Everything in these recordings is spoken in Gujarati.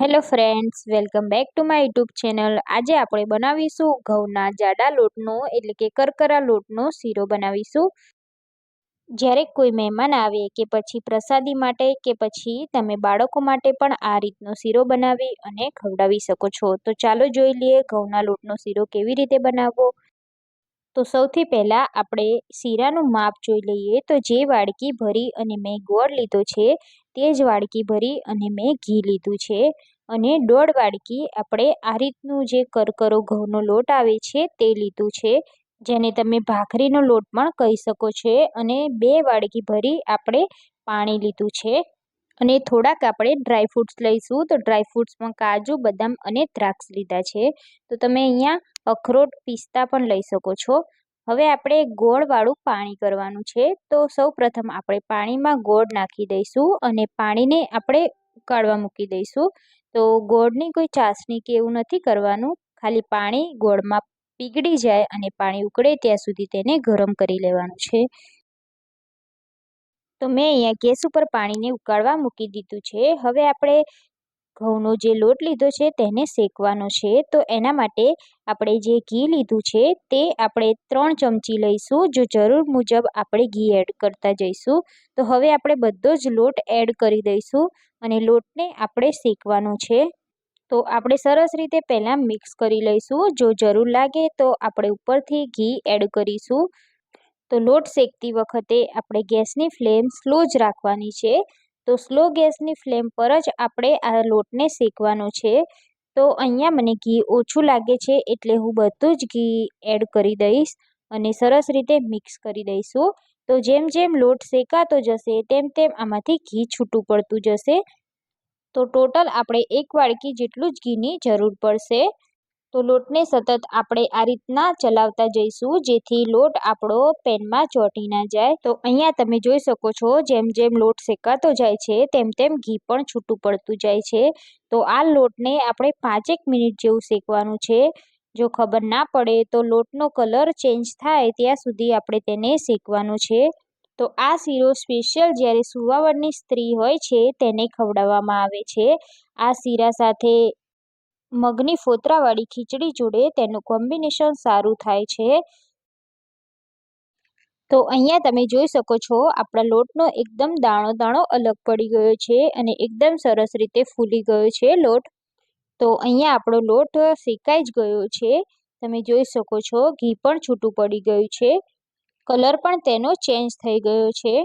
Hello friends welcome back to my YouTube channel આજે આપણે બનાવીશું ઘઉંના જાડા લોટનો, એટલે કે કરકરા લોટનો શીરો બનાવીશું. જ્યારે કોઈ મહેમાન આવે કે પછી પ્રસાદી માટે કે પછી તમે બાળકો માટે પણ આ રીતનો શીરો બનાવી અને ખવડાવી શકો છો. તો ચાલો જોઈ લઈએ ઘઉંના લોટનો શીરો કેવી રીતે બનાવવો. તો સૌથી પહેલાં આપણે શીરાનું માપ જોઈ લઈએ. તો જે વાડકી ભરી અને મેં ગોળ લીધો છે તે જ વાડકી ભરી અને મેં ઘી લીધું છે. અને દોઢ વાડકી આપણે આ રીતનું જે કરકરો ઘઉંનો લોટ આવે છે તે લીધું છે. જેને તમે ભાખરીનો લોટ પણ કહી શકો છો. અને બે વાડકી ભરી આપણે પાણી લીધું છે. અને થોડાક આપણે ડ્રાયફ્રૂટ્સ લઈશું. તો ડ્રાયફ્રૂટ્સમાં કાજુ, બદામ અને દ્રાક્ષ લીધા છે. તો તમે અહીંયા અખરોટ, પિસ્તા પણ લઈ શકો છો. હવે આપણે ગોળવાળું પાણી કરવાનું છે. તો સૌ પ્રથમ આપણે પાણીમાં ગોળ નાખી દઈશું અને પાણીને આપણે ઉકાળવા મૂકી દઈશું. તો ગોળની કોઈ ચાસણી કે એવું નથી કરવાનું. ખાલી પાણી ગોળમાં પીગળી જાય અને પાણી ઉકળે ત્યાં સુધી તેને ગરમ કરી લેવાનું છે. તો મેં અહીંયા ગેસ ઉપર પાણીને ઉકાળવા મૂકી દીધું છે. હવે આપણે ઘઉંનો જે લોટ લીધો છે તેને શેકવાનો છે. તો એના માટે આપણે જે ઘી લીધું છે તે આપણે ત્રણ ચમચી લઈશું. જો જરૂર મુજબ આપણે ઘી એડ કરતા જઈશું. તો હવે આપણે બધો જ લોટ એડ કરી દઈશું અને લોટને આપણે શેકવાનો છે. તો આપણે સરસ રીતે પહેલાં મિક્સ કરી લઈશું. જો જરૂર લાગે તો આપણે ઉપરથી ઘી એડ કરીશું. તો લોટ શેકતી વખતે આપણે ગેસની ફ્લેમ સ્લો જ રાખવાની છે. તો સ્લો ગેસની ફ્લેમ પર જ આપણે આ લોટને શેકવાનો છે. તો અહીંયા મને ઘી ઓછું લાગે છે એટલે હું બધું જ ઘી એડ કરી દઈશ અને સરસ રીતે મિક્સ કરી દઈશું. તો જેમ જેમ લોટ શેકાતો જશે તેમ તેમ આમાંથી ઘી છૂટું પડતું જશે. તો ટોટલ આપણે એક વાડકી જેટલું જ ઘીની જરૂર પડશે. તો લોટને સતત આપણે આ રીતના ચલાવતા જઈશું, જેથી લોટ આપણો પેનમાં ચોંટી ના જાય. તો અહીંયા તમે જોઈ શકો છો, જેમ જેમ લોટ શેકાતો જાય છે, તેમ તેમ ઘી પણ છૂટું પડતું જાય છે. તો આ લોટને આપણે પાંચેક મિનિટ જેવું શેકવાનું છે. જો ખબર ના પડે તો લોટનો કલર ચેન્જ થાય ત્યાં સુધી આપણે તેને શેકવાનું છે. તો આ શીરો સ્પેશિયલ જ્યારે સુવાવડની સ્ત્રી હોય છે, તેને ખવડાવવામાં આવે છે. આ શીરા સાથે મગની ફોતરાવાળી ખીચડી જોડે તેનું કોમ્બિનેશન સારું થાય છે. તો અહીંયા તમે જોઈ શકો છો, આપણા લોટનો એકદમ દાણો દાણો અલગ પડી ગયો છે અને એકદમ સરસ રીતે ફૂલી ગયો છે લોટ. તો અહીંયા આપણો લોટ શેકાઈ જ ગયો છે. તમે જોઈ શકો છો, ઘી પણ છૂટું પડી ગયું છે. કલર પણ તેનો ચેન્જ થઈ ગયો છે.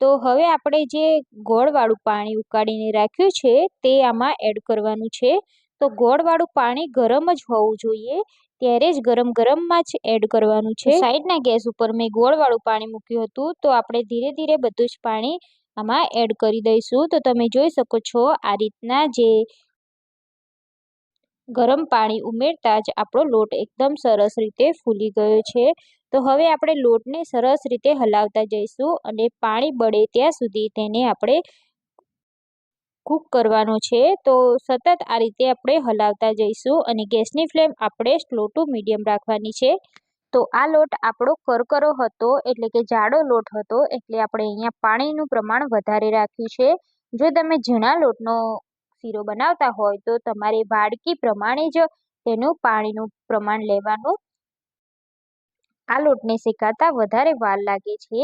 તો હવે આપણે જે ગોળવાળું પાણી ઉકાળીને રાખ્યું છે તે આમાં એડ કરવાનું છે. તો ગોળવાળું પાણી ગરમ જ હોવું જોઈએ. ત્યારે જ ગરમ ગરમમાં જ એડ કરવાનું છે. સાઈડના ગેસ ઉપર મેં ગોળવાળું પાણી મૂક્યું હતું. તો આપણે ધીરે ધીરે બધું જ પાણી આમાં એડ કરી દઈશું. તો તમે જોઈ શકો છો આ રીતના જે ગરમ પાણી ઉમેરતા જ આપણો લોટ એકદમ સરસ રીતે ફૂલી ગયો છે. તો હવે આપણે લોટને સરસ રીતે હલાવતા જઈશું અને પાણી બળે ત્યાં સુધી તેને આપણે કૂક કરવાનો છે, તો સતત આ રીતે આપણે હલાવતા જઈશું અને ગેસની ફ્લેમ આપણે સ્લો ટુ મીડિયમ રાખવાની છે. તો આ લોટ આપણો કરકરો હતો, એટલે કે જાડો લોટ હતો, એટલે આપણે અહીંયા પાણીનું પ્રમાણ વધારે રાખ્યું છે. જો તમે ઝીણા લોટનો શીરો બનાવતા હોય, તો તમારે વાડકી પ્રમાણે જ તેનું પાણીનું પ્રમાણ લેવાનું. આ લોટને શેકાતા વધારે વાર લાગે છે.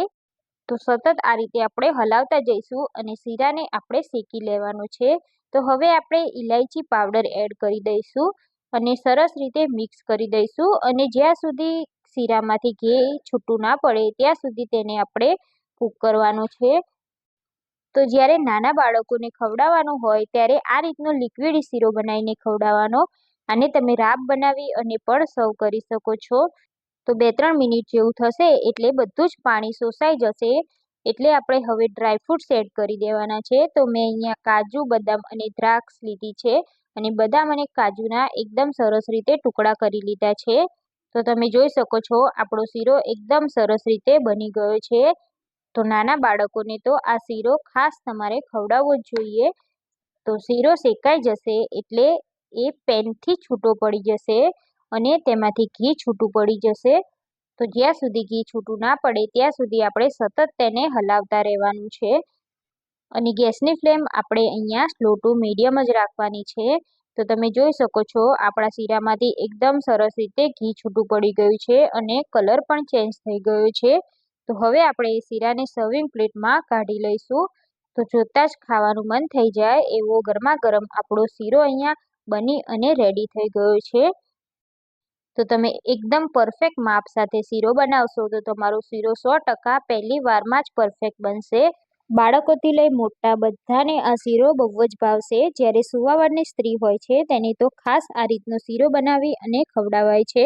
તો સતત આ રીતે આપણે હલાવતા જઈશું અને શીરાને આપણે શેકી લેવાનું છે. તો હવે આપણે ઇલાયચી પાવડર એડ કરી દઈશું અને સરસ રીતે મિક્સ કરી દઈશું અને જ્યાં સુધી શીરામાંથી ઘી છૂટું ના પડે ત્યાં સુધી તેને આપણે કૂક કરવાનું છે. તો જ્યારે નાના બાળકોને ખવડાવવાનું હોય ત્યારે આ રીતનો લિક્વિડ શીરો બનાવીને ખવડાવવાનો અને તમે રાબ બનાવી અને પણ સર્વ કરી શકો છો. તો બે ત્રણ મિનિટ જેવું થશે એટલે બધું જ પાણી શોષાઈ જશે એટલે આપણે હવે ડ્રાયફ્રૂટ્સ એડ કરી દેવાના છે. તો મેં અહીંયા કાજુ, બદામ અને દ્રાક્ષ લીધી છે અને બદામ અને કાજુના એકદમ સરસ રીતે ટુકડા કરી લીધા છે. તો તમે જોઈ શકો છો આપણો શીરો એકદમ સરસ રીતે બની ગયો છે. તો નાના બાળકોને તો આ શીરો ખાસ તમારે ખવડાવવો જ જોઈએ. તો શીરો શેકાઈ જશે એટલે એ પેનથી છૂટો પડી જશે. અને તેમાંથી ઘી છૂટું પડી જશે. તો જ્યાં સુધી ઘી છૂટું ના પડે, ત્યાં સુધી આપણે સતત તેને હલાવતા રહેવાનું છે. અને ગેસની ફ્લેમ આપણે અહીંયા સ્લો ટુ મીડિયમ જ રાખવાની છે. તો તમે જોઈ શકો છો, આપણા શીરામાંથી એકદમ સરસ રીતે ઘી છૂટું પડી ગયું છે અને કલર પણ ચેન્જ થઈ ગયો છે. તો હવે આપણે એ શીરાને સર્વિંગ પ્લેટમાં કાઢી લઈશું. તો જોતાં જ ખાવાનું મન થઈ જાય એવો ગરમા ગરમ આપણો શીરો અહીંયા બની અને રેડી થઈ ગયો છે. તો તમે એકદમ પરફેક્ટ માપ સાથે શીરો બનાવશો, તો તમારો શીરો સો ટકા પહેલી વારમાં જ પરફેક્ટ બનશે. બાળકોથી લઈ મોટા બધાને આ શીરો બહુ જ ભાવશે. જ્યારે સુવાવડની સ્ત્રી હોય છે, તેની તો ખાસ આ રીતનો શીરો બનાવી અને ખવડાવાય છે.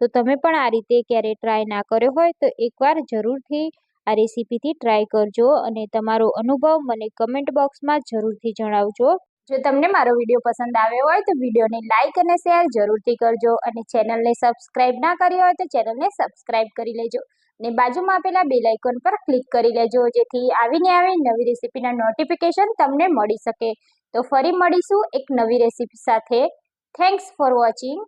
તો તમે પણ આ રીતે ક્યારે ટ્રાય ના કર્યો હોય, તો એકવાર જરૂરથી આ રેસીપીથી ટ્રાય કરજો અને તમારો અનુભવ મને કમેન્ટ બોક્સમાં જરૂરથી જણાવજો. જો તમને મારો વીડિયો પસંદ આવ્યો હોય તો વિડીયોને લાઇક અને શેર જરૂરથી કરજો અને ચેનલને સબસ્ક્રાઇબ ના કરી હોય તો ચેનલને સબસ્ક્રાઇબ કરી લેજો. અને બાજુમાં આપેલા બેલ આઇકોન પર ક્લિક કરી લેજો, જેથી આવીને આવી નવી રેસીપીના નોટિફિકેશન તમને મળી શકે. તો ફરી મળીશું એક નવી રેસીપી સાથે. Thanks for watching